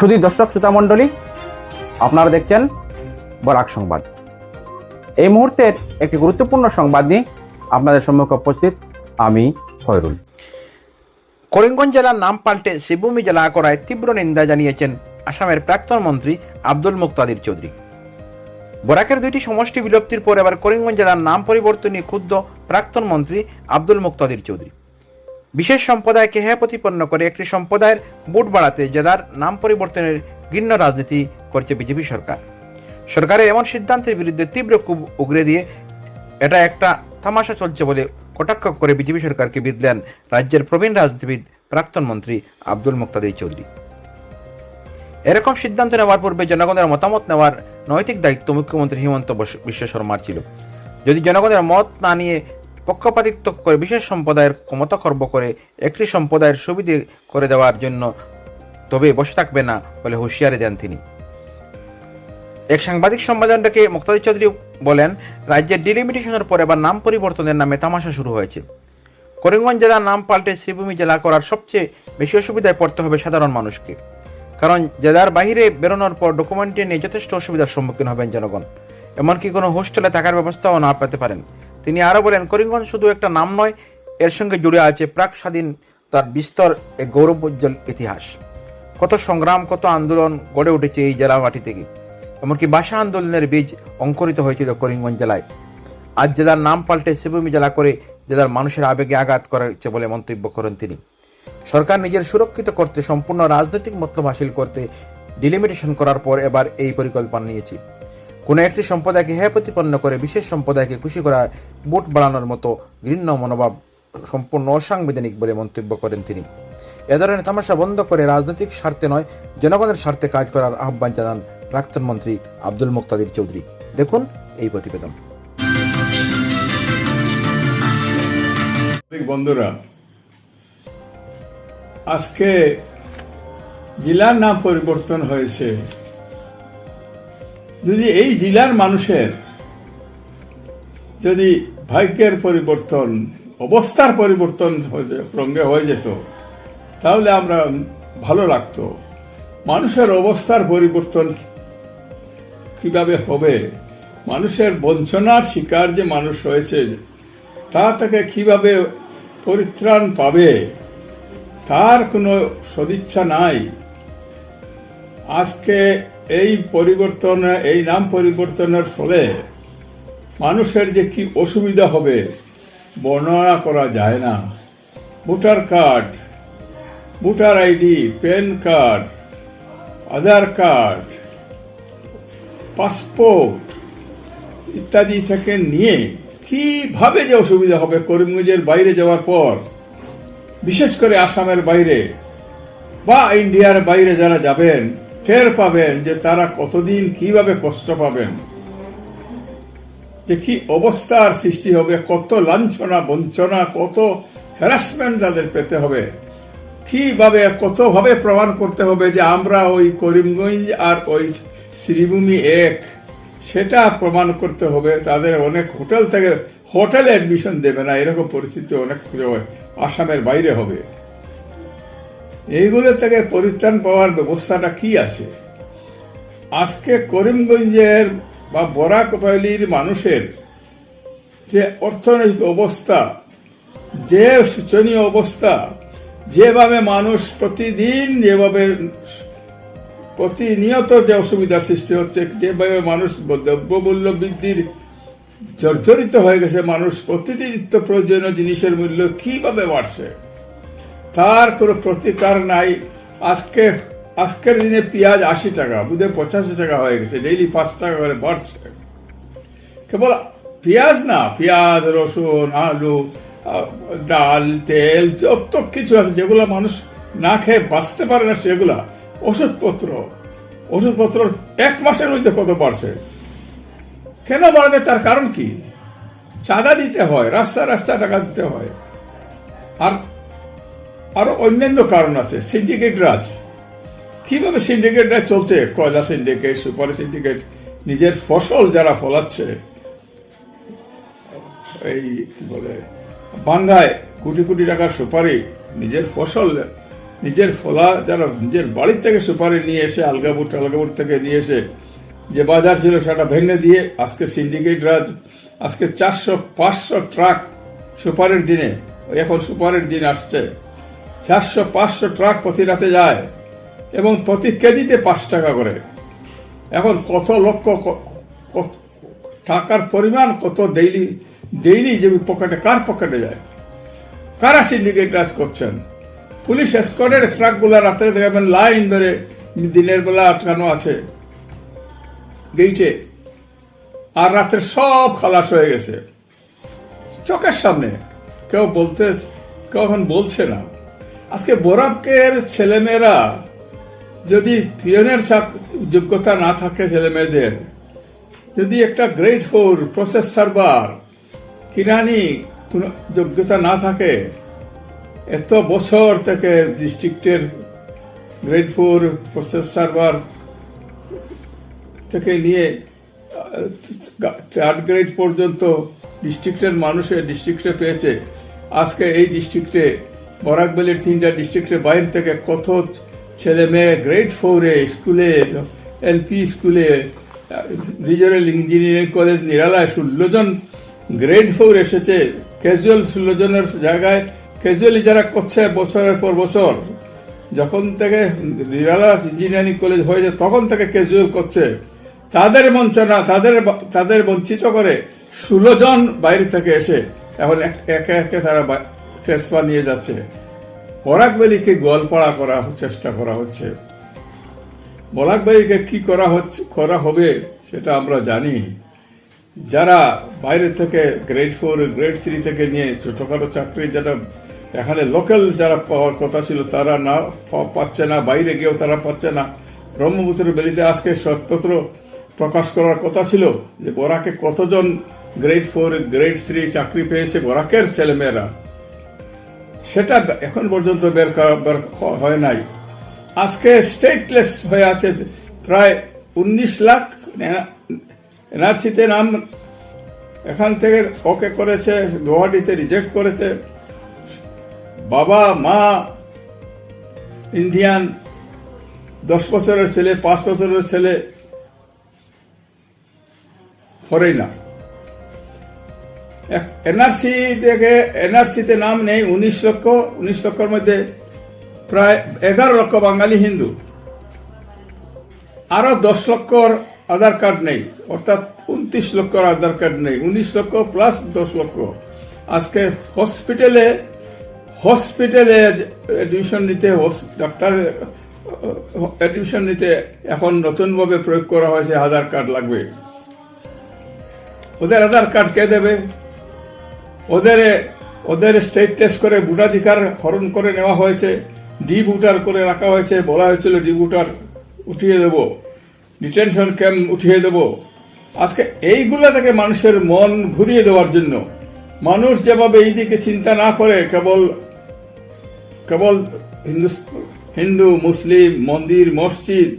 সুধী দর্শক, শ্রোতা মণ্ডলী, আপনারা দেখছেন বরাক সংবাদ। এই মুহূর্তের একটি গুরুত্বপূর্ণ সংবাদ নিয়ে আপনাদের সম্মুখে উপস্থিত আমি খয়রুল। করিমগঞ্জ জেলার নাম পাল্টে শিবভূমি জেলা করায় তীব্র নিন্দা জানিয়েছেন আসামের প্রাক্তন মন্ত্রী আব্দুল মুক্তাদির চৌধুরী। বরাকের দুইটি সমষ্টি বিলুপ্তির পর এবার করিমগঞ্জ জেলার নাম পরিবর্তন ক্ষুব্ধ প্রাক্তন মন্ত্রী আব্দুল মুক্তাদির চৌধুরী। বিশেষ সম্প্রদায়কে হ্যাঁ প্রতিপন্ন করে একটি সম্প্রদায়ের বুট বাড়াতে জেলার নাম পরিবর্তনের ঘৃণ্য রাজনীতি করছে বিজেপি সরকার। সরকারের এমন সিদ্ধান্তের বিরুদ্ধে তীব্র ক্ষোভ উগরে দিয়ে এটা একটা তামাশা চলছে বলে কটাক্ষ করে বিজেপি সরকারকে বিদলেন রাজ্যের প্রবীণ রাজনীতিবিদ প্রাক্তন মন্ত্রী আব্দুল মুক্তাদির চৌধুরী। এরকম সিদ্ধান্ত নেওয়ার পূর্বে জনগণের মতামত নেওয়ার নৈতিক দায়িত্ব মুখ্যমন্ত্রী হিমন্ত বিশ্ব শর্মার ছিল। যদি জনগণের মত না নিয়ে পক্ষপাতিত্ব করে বিশেষ সম্প্রদায়ের ক্ষমতা খর্ব করে একটি সম্প্রদায়ের সুবিধে করে দেওয়ার জন্য তবে বসে থাকবে না বলে হুঁশিয়ারি দেন তিনি। এক সাংবাদিক সম্মেলন ডেকে মুক্তাদি চৌধুরী বলেন, রাজ্যের ডিলিমিটেশনের পর এবার নাম পরিবর্তনের নামে তামাশা শুরু হয়েছে। করিমগঞ্জ জেলার নাম পাল্টে শ্রীভূমি জেলা করার সবচেয়ে বেশি অসুবিধায় পড়তে হবে সাধারণ মানুষকে। কারণ জেলার বাইরে বেরোনোর পর ডকুমেন্টে নিয়ে যথেষ্ট অসুবিধার সম্মুখীন হবেন জনগণ। এমনকি কোনো হোস্টেলে থাকার ব্যবস্থাও না পেতে পারেন। তিনি আরও বলেন, করিমগঞ্জ শুধু একটা নাম নয়, এর সঙ্গে জুড়ে আছে প্রাক স্বাধীন তার বিস্তর এক গৌরবোজ্জ্বল ইতিহাস। কত সংগ্রাম, কত আন্দোলন গড়ে উঠেছে এই জেলা মাটি থেকে এমনকি ভাষা আন্দোলনের বীজ অঙ্কুরিত হয়েছিল করিমগঞ্জ জেলায়। আজ জেলার নাম পাল্টে শিবভূমি জেলা করে জেলার মানুষের আবেগে আঘাত করা বলে মন্তব্য করেন তিনি। সরকার নিজের সুরক্ষিত করতে, সম্পূর্ণ রাজনৈতিক মতলব হাসিল করতে ডিলিমিটেশন করার পর এবার এই পরিকল্পনা নিয়েছে। কোনো একটি সম্প্রদায়কে হ্যাঁ প্রতিপন্ন করে বিশেষ সম্প্রদায়কে খুশি করা ভোট বাড়ানোর মতো ঘৃণ্য মনোভাব সম্পূর্ণ অসাংবিধানিক বলে মন্তব্য করেন তিনি। এ ধরনের তামাশা বন্ধ করে রাজনৈতিক স্বার্থে নয়, জনগণের স্বার্থে কাজ করার আহ্বান জানান প্রাক্তন মন্ত্রী আব্দুল মুক্তাদির চৌধুরী। দেখুন এই প্রতিবেদন। বন্ধুরা, আজকে জেলার নাম পরিবর্তন হয়েছে। যদি এই জেলার মানুষের যদি ভাগ্যের পরিবর্তন, অবস্থার পরিবর্তন যে- হয়ে যেত, তাহলে আমরা ভালো লাগতো। মানুষের অবস্থার পরিবর্তন কীভাবে হবে? মানুষের বঞ্চনার শিকার যে মানুষ হয়েছে, তা তাকে কীভাবে পরিত্রাণ পাবে? তার কোনো সদিচ্ছা নাই। আজকে এই পরিবর্তন, এই নাম পরিবর্তনের ফলে মানুষের যে কি অসুবিধা হবে, বর্ণনা করা যায় না। Voter card, voter ID PAN card, Aadhaar card, passport ইত্যাদি থেকে নিয়ে কীভাবে যে অসুবিধা হবে করিমগঞ্জের বাইরে যাওয়ার পর, বিশেষ করে আসামের বাইরে বা ইন্ডিয়ার বাইরে যারা যাবেন টের পাবেন যে তারা কতদিন কীভাবে কষ্ট পাবেন। যে কি অবস্থার সৃষ্টি হবে, কত লাঞ্ছনা, বঞ্চনা, কত হ্যারাসমেন্ট তাদের পেতে হবে। কীভাবে, কতভাবে প্রমাণ করতে হবে যে আমরা ওই করিমগঞ্জ আর ওই শ্রীভূমি এক। সেটা প্রমাণ করতে হবে। তাদের অনেক হোটেল থেকে, হোটেলে অ্যাডমিশন দেবে না। এরকম পরিস্থিতি অনেক আসামের বাইরে হবে। এইগুলো থেকে পরিত্রাণ পাওয়ার ব্যবস্থাটা কি আছে? আজকে করিমগঞ্জের বা বরাক ভ্যালির মানুষের যে অর্থনৈতিক অবস্থা, যে শোচনীয় অবস্থা, যেভাবে মানুষ প্রতিদিন যেভাবে প্রতিনিয়ত যে অসুবিধার সৃষ্টি হচ্ছে, যেভাবে মানুষ দ্রব্যমূল্য বৃদ্ধির জর্জরিত হয়ে গেছে, মানুষ প্রতিটি নিত্য প্রয়োজনীয় জিনিসের মূল্য কীভাবে বাড়ছে? তার কোনো প্রতিকার নাই। আজকে, আজকের দিনে পেঁয়াজ আশি টাকা, বুধে পঁচাশি টাকা হয়ে গেছে, ডেইলি পাঁচ টাকা করে বাড়ছে। কেবল পেঁয়াজ না, পেঁয়াজ, রসুন, আলু ডাল, তেল, যত কিছু আছে, যেগুলো মানুষ না খেয়ে বাঁচতে পারে না, সেগুলা ওষুধপত্র ওষুধপত্র এক মাসের মধ্যে কত বাড়ছে? কেন বাড়বে? তার কারণ কি? চাঁদা দিতে হয় রাস্তা রাস্তা টাকা দিতে হয়। আর আরও অন্যান্য কারণ আছে সিন্ডিকেট রাজ কীভাবে সিন্ডিকেট রাজ চলছে? কয়লা সিন্ডিকেট সুপার সিন্ডিকেট নিজের ফসল যারা ফলাচ্ছে, এই কি বলে বাঙ্গায় কোটি কোটি টাকার সুপারি, নিজের ফসল, নিজের ফলা যারা নিজের বাড়ির থেকে সুপারি নিয়ে এসে আলগাপুর টালগাপুর থেকে নিয়ে এসে, যে বাজার ছিল সেটা ভেঙে দিয়ে আজকে সিন্ডিকেট রাজ আজকে চারশো পাঁচশো ট্রাক সুপারির দিনে, এখন সুপারির দিন আসছে। চারশো, পাঁচশো ট্রাক প্রতি রাতে যায় এবং প্রতি কেজিতে পাঁচ টাকা করে। এখন কত লক্ষ টাকার পরিমাণ কত ডেইলি ডেইলি যে পকেটে, কার পকেটে যায়? কারা সিন্ডিকেট কাজ করছেন? পুলিশ এসকর্টের ট্রাকগুলো রাত্রে দেখাবেন লাইন ধরে দিনের বেলা আটকানো আছে। গেইটে। আর রাত্রে সব খালাস হয়ে গেছে। চোখের সামনে। কেউ বলতে, কেউ এখন বলছে না। আজকে বোরাকের ছেলেমেয়েরা যদি পিয়নের যোগ্যতা না থাকে ছেলে মেয়েদের যদি একটা গ্রেড ফোর প্রসেস সার্ভার, কিরানি কোনো যোগ্যতা না থাকে, এত বছর থেকে ডিস্ট্রিক্টের গ্রেড ফোর প্রসেস সার্ভার থেকে নিয়ে, থার্ড গ্রেড পর্যন্ত ডিস্ট্রিক্টের মানুষের ডিস্ট্রিক্টে পেয়েছে, আজকে এই ডিস্ট্রিক্টে বরাকবেলির তিনটা ডিস্ট্রিক্টের বাইরে থেকে কত ছেলে মেয়ে গ্রেড ফোরে স্কুলে এলপি স্কুলে, রিজনাল ইঞ্জিনিয়ারিং কলেজ নিরালায় ষোলো জন গ্রেড ফোর এসেছে। ক্যাজুয়াল ষোলো জনের জায়গায় ক্যাজুয়ালি যারা করছে বছরের পর বছর, যখন থেকে নিরালা ইঞ্জিনিয়ারিং কলেজ হয়েছে তখন থেকে ক্যাজুয়াল করছে। তাদের বঞ্চনা, তাদের তাদের বঞ্চিত করে ষোলো জন বাইরে থেকে এসে, এখন একে একে তারা ট্রান্সফার নিয়ে যাচ্ছে। বরাকবেলিকে গোয়ালপাড়া করা চেষ্টা করা হচ্ছে। বরাকবেলিকে কি করা হচ্ছে, করা হবে সেটা আমরা জানি। যারা বাইরে থেকে গ্রেড ফোর, গ্রেড থ্রি থেকে নিয়ে ছোটখাটো চাকরি যারা এখানে লোকাল যারা পাওয়ার কথা ছিল তারা না পাচ্ছে না, বাইরে গিয়েও তারা পাচ্ছে না। ব্রহ্মপুত্র বেলিতে আজকে শ্বেতপত্র প্রকাশ করার কথা ছিল যে বরাকে কতজন গ্রেড ফোর, গ্রেড থ্রি চাকরি পেয়েছে বরাকের ছেলেমেয়েরা। সেটা এখন পর্যন্ত বের বের হয় নাই। আজকে স্টেটলেস হয়ে আছে প্রায় উনিশ লাখ এনআরসিতে নাম এখান থেকে ওকে করেছে, গুয়াহাটিতে রিজেক্ট করেছে। বাবা, মা, ইন্ডিয়ান দশ বছরের ছেলে, পাঁচ বছরের ছেলে ফরেনার এনআরসি থেকে এনআরসিতে নাম নেই, উনিশ লক্ষ, উনিশ লক্ষের মধ্যে প্রায় এগারো লক্ষ বাঙালি হিন্দু। আরও দশ লক্ষর আধার কার্ড নেই, অর্থাৎ উনত্রিশ লক্ষর আধার কার্ড নেই, উনিশ লক্ষ প্লাস দশ লক্ষ। আজকে হসপিটালে হসপিটালে অ্যাডমিশন নিতে ডাক্তার অ্যাডমিশন নিতে এখন নতুনভাবে প্রয়োগ করা হয়েছে, আধার কার্ড লাগবে। ওদের আধার কার্ড কে দেবে? ওদের ওদের স্টেট টেস্ট করে ভোটাধিকার হরণ করে নেওয়া হয়েছে ডি ভোটার করে রাখা হয়েছে, বলা হয়েছিল ডি ভোটার উঠিয়ে দেব ডিটেনশন ক্যাম্প উঠিয়ে দেব। আজকে এইগুলো থেকে মানুষের মন ঘুরিয়ে দেওয়ার জন্য, মানুষ যেভাবে এই দিকে চিন্তা না করে, কেবল কেবল হিন্দু হিন্দু, মুসলিম, মন্দির, মসজিদ,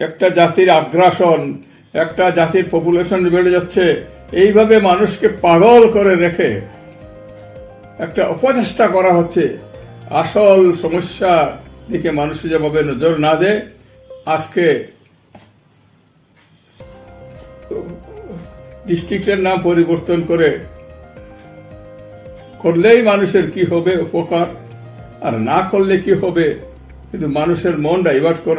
একটা জাতির আগ্রাসন, একটা জাতির পপুলেশন বেড়ে যাচ্ছে এইভাবে মানুষকে পাগল করে রেখে একটা অপচেষ্টা করা হচ্ছে। আসল সমস্যা দিকে মানুষ যেভাবে নজর না দেয়, আজকে ডিস্ট্রিক্টের নাম পরিবর্তন করে করলেই মানুষের কি হবে, উপকার? আর না করলে কি হবে? কিন্তু মানুষের মন ডাইভার্ট করা